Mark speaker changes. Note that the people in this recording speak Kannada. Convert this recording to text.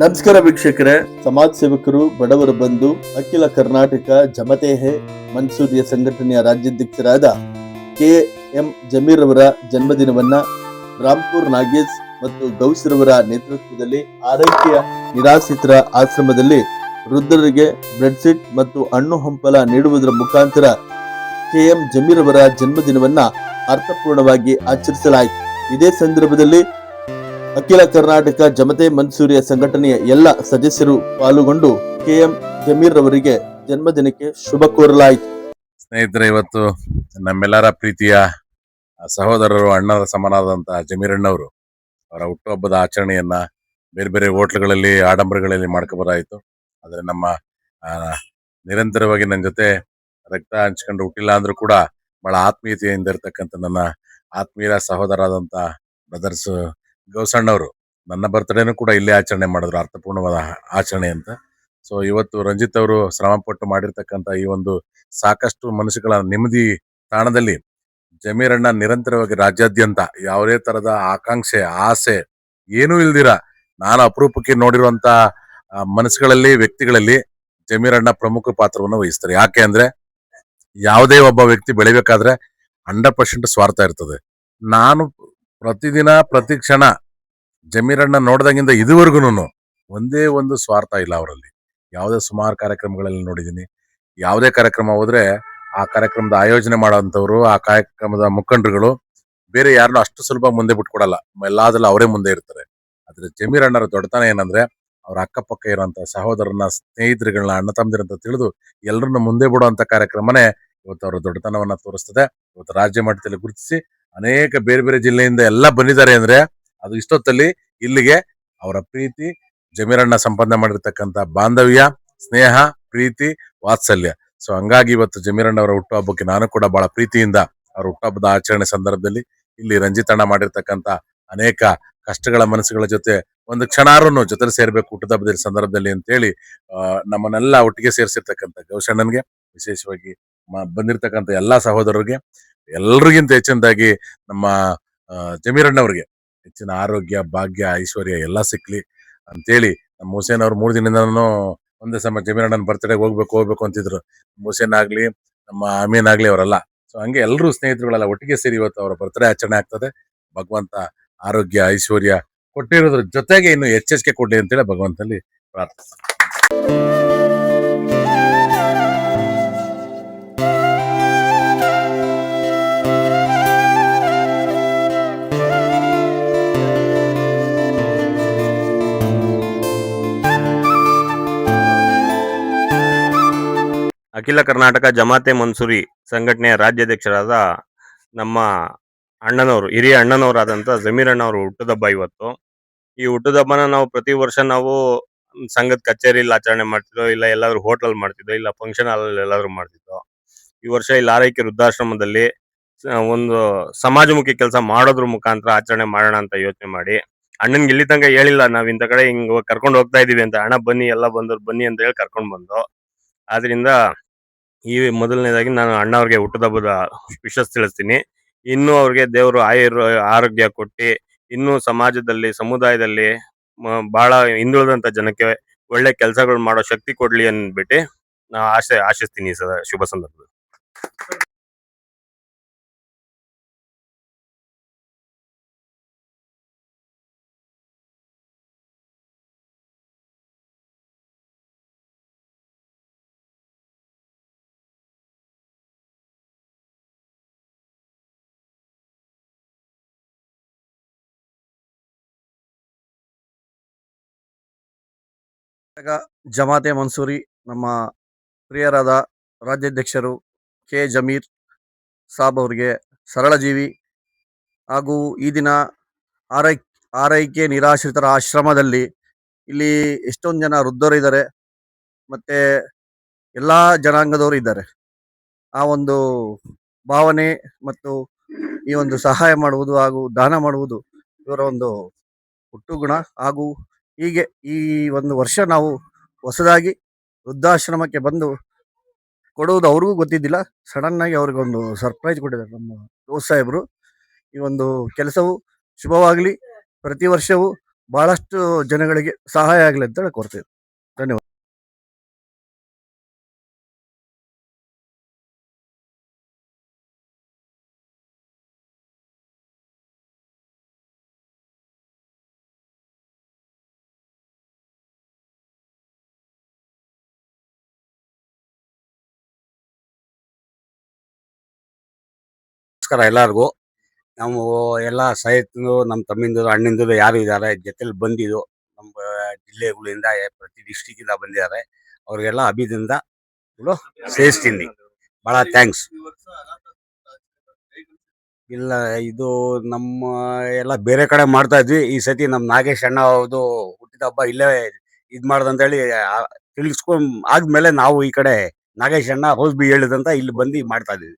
Speaker 1: ನಮಸ್ಕಾರ ವೀಕ್ಷಕರೇ. ಸಮಾಜ ಸೇವಕರು, ಬಡವರ ಬಂಧು, ಅಖಿಲ ಕರ್ನಾಟಕ ಜಮತೆ ಹೇ ಮನ್ಸೂರಿಯ ಸಂಘಟನೆಯ ರಾಜ್ಯಾಧ್ಯಕ್ಷರಾದ ಕೆ ಎಂ ಜಮೀರ್ ಅವರ ಜನ್ಮದಿನವನ್ನ ರಾಮ್ಪುರ್ ನಾಗೇಶ್ ಮತ್ತು ಗೌಸ್ರವರ ನೇತೃತ್ವದಲ್ಲಿ ಆರೋಗ್ಯ ನಿರಾಶ್ರಿತರ ಆಶ್ರಮದಲ್ಲಿ ವೃದ್ಧರಿಗೆ ಬ್ರೆಡ್ ಸಿಟ್ ಮತ್ತು ಹಣ್ಣು ಹಂಪಲ ನೀಡುವುದರ ಮುಖಾಂತರ ಕೆ ಎಂ ಜಮೀರ್ ಅವರ ಜನ್ಮದಿನವನ್ನ ಅರ್ಥಪೂರ್ಣವಾಗಿ ಆಚರಿಸಲಾಯಿತು. ಇದೇ ಸಂದರ್ಭದಲ್ಲಿ ಅಖಿಲ ಕರ್ನಾಟಕ ಜಮತೆ ಮನ್ಸೂರಿಯ ಸಂಘಟನೆಯ ಎಲ್ಲ ಸದಸ್ಯರು ಪಾಲ್ಗೊಂಡು ಕೆಎಂ ಜಮೀರ್ ಅವರಿಗೆ ಜನ್ಮದಿನಕ್ಕೆ ಶುಭ ಕೋರಲಾಯಿತು.
Speaker 2: ಸ್ನೇಹಿತರೆ, ಇವತ್ತು ನಮ್ಮೆಲ್ಲರ ಪ್ರೀತಿಯ ಸಹೋದರರು, ಅಣ್ಣರ ಸಮನಾದಂತಹ ಜಮೀರಣ್ಣವರು ಅವರ ಹುಟ್ಟುಹಬ್ಬದ ಆಚರಣೆಯನ್ನ ಬೇರೆ ಬೇರೆ ಹೋಟ್ಲುಗಳಲ್ಲಿ, ಆಡಂಬರಗಳಲ್ಲಿ ಮಾಡ್ಕೋಬೋದಾಯಿತು. ಆದರೆ ನಮ್ಮ ನಿರಂತರವಾಗಿ ನನ್ನ ಜೊತೆ ರಕ್ತ ಹಂಚ್ಕೊಂಡು ಹುಟ್ಟಿಲ್ಲ ಅಂದ್ರೂ ಕೂಡ ಬಹಳ ಆತ್ಮೀಯತೆಯಿಂದ ಇರ್ತಕ್ಕಂಥ ನನ್ನ ಆತ್ಮೀಯ ಸಹೋದರಾದಂತ ಬ್ರದರ್ಸ್ ಗೌಸಣ್ಣವರು ನನ್ನ ಬರ್ತ್ಡೇನು ಕೂಡ ಇಲ್ಲೇ ಆಚರಣೆ ಮಾಡಿದ್ರು ಅರ್ಥಪೂರ್ಣವಾದ ಆಚರಣೆ ಅಂತ. ಸೊ ಇವತ್ತು ರಂಜಿತ್ ಅವರು ಶ್ರಮಪಟ್ಟು ಮಾಡಿರ್ತಕ್ಕಂಥ ಈ ಒಂದು ಸಾಕಷ್ಟು ಮನುಷ್ಯಗಳ ನೆಮ್ಮದಿ ತಾಣದಲ್ಲಿ ಜಮೀರಣ್ಣ ನಿರಂತರವಾಗಿ ರಾಜ್ಯಾದ್ಯಂತ ಯಾವುದೇ ತರದ ಆಕಾಂಕ್ಷೆ ಆಸೆ ಏನೂ ಇಲ್ದಿರ ನಾನು ಅಪರೂಪಕ್ಕೆ ನೋಡಿರುವಂತ ಆ, ಮನಸ್ಸುಗಳಲ್ಲಿ ವ್ಯಕ್ತಿಗಳಲ್ಲಿ ಜಮೀರಣ್ಣ ಪ್ರಮುಖ ಪಾತ್ರವನ್ನು ವಹಿಸ್ತಾರೆ. ಯಾಕೆ ಅಂದ್ರೆ ಯಾವುದೇ ಒಬ್ಬ ವ್ಯಕ್ತಿ ಬೆಳಿಬೇಕಾದ್ರೆ ಹಂಡ್ರೆಡ್ ಪರ್ಸೆಂಟ್ ಸ್ವಾರ್ಥ ಇರ್ತದೆ. ನಾನು ಪ್ರತಿದಿನ, ಪ್ರತಿ ಕ್ಷಣ ಜಮೀರಣ್ಣ ನೋಡ್ದಂಗಿಂದ ಇದುವರೆಗೂ ಒಂದೇ ಒಂದು ಸ್ವಾರ್ಥ ಇಲ್ಲ ಅವರಲ್ಲಿ. ಯಾವುದೇ ಸುಮಾರು ಕಾರ್ಯಕ್ರಮಗಳಲ್ಲಿ ನೋಡಿದ್ದೀನಿ ಯಾವುದೇ ಕಾರ್ಯಕ್ರಮ ಹೋದ್ರೆ ಆ ಕಾರ್ಯಕ್ರಮದ ಆಯೋಜನೆ ಮಾಡೋಂಥವ್ರು ಆ ಕಾರ್ಯಕ್ರಮದ ಮುಖಂಡರುಗಳು ಬೇರೆ ಯಾರನ್ನೂ ಅಷ್ಟು ಸುಲಭ ಮುಂದೆ ಬಿಟ್ಕೊಡಲ್ಲ. ಎಲ್ಲಾದ್ರೂ ಅವರೇ ಮುಂದೆ ಇರ್ತಾರೆ. ಆದ್ರೆ ಜಮೀರಣ್ಣರ ದೊಡ್ಡತನ ಏನಂದ್ರೆ ಅವ್ರ ಅಕ್ಕಪಕ್ಕ ಇರುವಂತ ಸಹೋದರನ ಸ್ನೇಹಿತರುಗಳನ್ನ ಅಣ್ಣ ತಮ್ಮದಿರಂತ ತಿಳಿದು ಎಲ್ಲರನ್ನ ಮುಂದೆ ಬಿಡುವಂತ ಕಾರ್ಯಕ್ರಮನೇ ಇವತ್ತು ಅವರ ದೊಡ್ಡತನವನ್ನ ತೋರಿಸ್ತದೆ. ಇವತ್ತು ರಾಜ್ಯ ಮಟ್ಟದಲ್ಲಿ ಗುರುತಿಸಿ ಅನೇಕ ಬೇರೆ ಬೇರೆ ಜಿಲ್ಲೆಯಿಂದ ಎಲ್ಲ ಬಂದಿದ್ದಾರೆ ಅಂದ್ರೆ ಅದು ಇಷ್ಟೊತ್ತಲ್ಲಿ ಇಲ್ಲಿಗೆ ಅವರ ಪ್ರೀತಿ, ಜಮೀರಣ್ಣ ಸಂಪಾದನೆ ಮಾಡಿರ್ತಕ್ಕಂಥ ಬಾಂಧವ್ಯ, ಸ್ನೇಹ, ಪ್ರೀತಿ, ವಾತ್ಸಲ್ಯ. ಸೊ ಹಂಗಾಗಿ ಇವತ್ತು ಜಮೀರಣ್ಣ ಅವರ ಹುಟ್ಟುಹಬ್ಬಕ್ಕೆ ನಾನು ಕೂಡ ಬಹಳ ಪ್ರೀತಿಯಿಂದ ಅವರ ಹುಟ್ಟುಹಬ್ಬದ ಆಚರಣೆ ಸಂದರ್ಭದಲ್ಲಿ ಇಲ್ಲಿ ರಂಜಿತಣ್ಣ ಮಾಡಿರ್ತಕ್ಕಂಥ ಅನೇಕ ಕಷ್ಟಗಳ ಮನಸ್ಸುಗಳ ಜೊತೆ ಒಂದು ಕ್ಷಣಾರನ್ನು ಜೊತೆ ಸೇರ್ಬೇಕು ಹುಟ್ಟುಹಬ್ಬದ ಸಂದರ್ಭದಲ್ಲಿ ಅಂತೇಳಿ ನಮ್ಮನ್ನೆಲ್ಲ ಒಟ್ಟಿಗೆ ಸೇರಿಸಿರ್ತಕ್ಕಂಥ ಗೌಶಣ್ಣನ್ಗೆ ವಿಶೇಷವಾಗಿ ಬಂದಿರ್ತಕ್ಕಂಥ ಎಲ್ಲಾ ಸಹೋದರರಿಗೆ ಎಲ್ರಿಗಿಂತ ಹೆಚ್ಚಿನದಾಗಿ ನಮ್ಮ ಜಮೀರಣ್ಣವ್ರಿಗೆ ಹೆಚ್ಚಿನ ಆರೋಗ್ಯ, ಭಾಗ್ಯ, ಐಶ್ವರ್ಯ ಎಲ್ಲ ಸಿಕ್ಲಿ ಅಂತೇಳಿ ನಮ್ಮ ಹುಸೇನ್ ಅವ್ರು ಮೂರು ದಿನದಿಂದನೂ ಒಂದೇ ಸಮ ಜಮೀರಣ್ಣನ ಬರ್ತ್ಡೇ ಹೋಗ್ಬೇಕು ಹೋಗ್ಬೇಕು ಅಂತಿದ್ರು. ಹುಸೇನ್ ಆಗ್ಲಿ, ನಮ್ಮ ಅಮೀನ್ ಆಗ್ಲಿ ಅವರೆಲ್ಲ. ಸೊ ಹಂಗೆ ಎಲ್ಲರೂ ಸ್ನೇಹಿತರುಗಳೆಲ್ಲ ಒಟ್ಟಿಗೆ ಸೇರಿ ಇವತ್ತು ಅವರ ಬರ್ತ್ಡೇ ಆಚರಣೆ ಆಗ್ತದೆ. ಭಗವಂತ ಆರೋಗ್ಯ, ಐಶ್ವರ್ಯ ಕೊಟ್ಟಿರೋದ್ರ ಜೊತೆಗೆ ಇನ್ನು ಕೊಡಿ ಕೊಡ್ಲಿ ಅಂತೇಳಿ ಭಗವಂತಲ್ಲಿ ಪ್ರಾರ್ಥನೆ
Speaker 3: ಅಖಿಲ ಕರ್ನಾಟಕ ಜಮಾತೆ ಮನ್ಸೂರಿ ಸಂಘಟನೆಯ ರಾಜ್ಯಾಧ್ಯಕ್ಷರಾದ ನಮ್ಮ ಅಣ್ಣನವರು, ಹಿರಿಯ ಅಣ್ಣನವರಾದಂತ ಜಮೀರ್ ಅಣ್ಣವರು ಹುಟ್ಟುದಬ್ಬ ಇವತ್ತು. ಈ ಹುಟ್ಟುದಬ್ಬನ ನಾವು ಪ್ರತಿ ವರ್ಷ ನಾವು ಸಂಘದ ಕಚೇರಿಯಲ್ಲಿ ಆಚರಣೆ ಮಾಡ್ತಿದ್ದೋ, ಇಲ್ಲ ಎಲ್ಲಾದ್ರೂ ಹೋಟೆಲ್ ಮಾಡ್ತಿದ್ದೋ, ಇಲ್ಲ ಫಂಕ್ಷನ್ ಹಾಲ್ ಎಲ್ಲಾದ್ರೂ ಮಾಡ್ತಿದ್ದೋ, ಈ ವರ್ಷ ಇಲ್ಲಿ ಆರೈಕೆ ವೃದ್ಧಾಶ್ರಮದಲ್ಲಿ ಒಂದು ಸಮಾಜಮುಖಿ ಕೆಲಸ ಮಾಡೋದ್ರ ಮುಖಾಂತರ ಆಚರಣೆ ಮಾಡೋಣ ಅಂತ ಯೋಚನೆ ಮಾಡಿ. ಅಣ್ಣನ್ಗೆ ಇಲ್ಲಿ ತನಕ ಹೇಳಿಲ್ಲ, ನಾವ್ ಇಂಥ ಕಡೆ ಹಿಂಗ್ ಕರ್ಕೊಂಡು ಹೋಗ್ತಾ ಇದೀವಿ ಅಂತ. ಅಣ್ಣ ಬನ್ನಿ, ಎಲ್ಲ ಬಂದವ್ರು ಬನ್ನಿ ಅಂತ ಹೇಳಿ ಕರ್ಕೊಂಡ್ ಬಂದು. ಆದ್ರಿಂದ ಈ ಮೊದಲನೇದಾಗಿ ನಾನು ಅಣ್ಣ ಅವ್ರಿಗೆ ಹುಟ್ಟುಹಬ್ಬದ ವಿಶಸ್ ತಿಳಿಸ್ತೀನಿ. ಇನ್ನು ಅವ್ರಿಗೆ ದೇವರು ಆಯುರ್, ಆರೋಗ್ಯ ಕೊಟ್ಟು, ಇನ್ನು ಸಮಾಜದಲ್ಲಿ, ಸಮುದಾಯದಲ್ಲಿ ಬಹಳ ಹಿಂದುಳಿದಂತ ಜನಕ್ಕೆ ಒಳ್ಳೆ ಕೆಲಸಗಳು ಮಾಡೋ ಶಕ್ತಿ ಕೊಡ್ಲಿ ಅಂದ್ಬಿಟ್ಟು ನಾ ಆಶೆ, ಆಶಿಸ್ತೀನಿ ಈ ಶುಭ ಸಂದರ್ಭದಲ್ಲಿ.
Speaker 4: ಜಮಾತೆ ಮನ್ಸೂರಿ ನಮ್ಮ ಪ್ರಿಯರಾದ ರಾಜ್ಯಾಧ್ಯಕ್ಷರು ಕೆ. ಜಮೀರ್ ಸಾಬ್ ಅವರಿಗೆ ಸರಳ ಜೀವಿ ಹಾಗೂ ಈ ದಿನ ಆರೈ, ಆರೈಕೆ ನಿರಾಶ್ರಿತರ ಆಶ್ರಮದಲ್ಲಿ ಇಲ್ಲಿ ಎಷ್ಟೊಂದು ಜನ ವೃದ್ಧರು ಇದ್ದಾರೆ ಮತ್ತೆ ಎಲ್ಲ ಜನಾಂಗದವರು ಇದ್ದಾರೆ. ಆ ಒಂದು ಭಾವನೆ ಮತ್ತು ಈ ಒಂದು ಸಹಾಯ ಮಾಡುವುದು ಹಾಗೂ ದಾನ ಮಾಡುವುದು ಇವರ ಒಂದು ಹುಟ್ಟುಗುಣ ಹಾಗೂ ಹೀಗೆ ಈ ಒಂದು ವರ್ಷ ನಾವು ಹೊಸದಾಗಿ ವೃದ್ಧಾಶ್ರಮಕ್ಕೆ ಬಂದು ಕೊಡುವುದು ಅವ್ರಿಗೂ ಗೊತ್ತಿದ್ದಿಲ್ಲ. ಸಡನ್ನಾಗಿ ಅವ್ರಿಗೊಂದು ಸರ್ಪ್ರೈಸ್ ಕೊಟ್ಟಿದ್ದಾರೆ ನಮ್ಮ ದೋಸ್ತ್ ಸಾಹೇಬರು. ಈ ಒಂದು ಕೆಲಸವು ಶುಭವಾಗಲಿ. ಪ್ರತಿ ವರ್ಷವೂ ಬಹಳಷ್ಟು ಜನಗಳಿಗೆ ಸಹಾಯ ಆಗಲಿ ಅಂತ ಹೇಳಿ
Speaker 5: ನಮಸ್ಕಾರ ಎಲ್ಲರಿಗೂ. ನಾವು ಎಲ್ಲ ಸಹಿತನು ನಮ್ಮ ತಮ್ಮಿಂದರು ಅಣ್ಣಿಂದ ಯಾರು ಇದ್ದಾರೆ ಜೊತೆಲಿ ಬಂದಿದ್ದು ನಮ್ಮ ಜಿಲ್ಲೆಗಳಿಂದ ಪ್ರತಿ ಡಿಸ್ಟಿಕ್ಕಿಂದ ಬಂದಿದ್ದಾರೆ. ಅವ್ರಿಗೆಲ್ಲ ಅಭಿದಿಂದ ಸೇರಿಸ್ತೀನಿ. ಬಹಳ ಥ್ಯಾಂಕ್ಸ್ ಇಲ್ಲ, ಇದು ನಮ್ಮ, ಎಲ್ಲ ಬೇರೆ ಕಡೆ ಮಾಡ್ತಾ ಇದ್ವಿ. ಈ ಸತಿ ನಮ್ಮ ನಾಗೇಶ್ ಅಣ್ಣ ಅವ್ರದ್ದು ಹುಟ್ಟಿದ ಹಬ್ಬ ಇಲ್ಲೇ ಇದ್ ಮಾಡ್ದಂತೇಳಿ ತಿಳ್ಸ್ಕೊಂಡ್, ಆದ್ಮೇಲೆ ನಾವು ಈ ಕಡೆ ನಾಗೇಶ್ ಅಣ್ಣ ಹೋಸ್ಬಿ ಹೇಳಿದಂತ ಇಲ್ಲಿ ಬಂದು ಮಾಡ್ತಾ ಇದೀವಿ.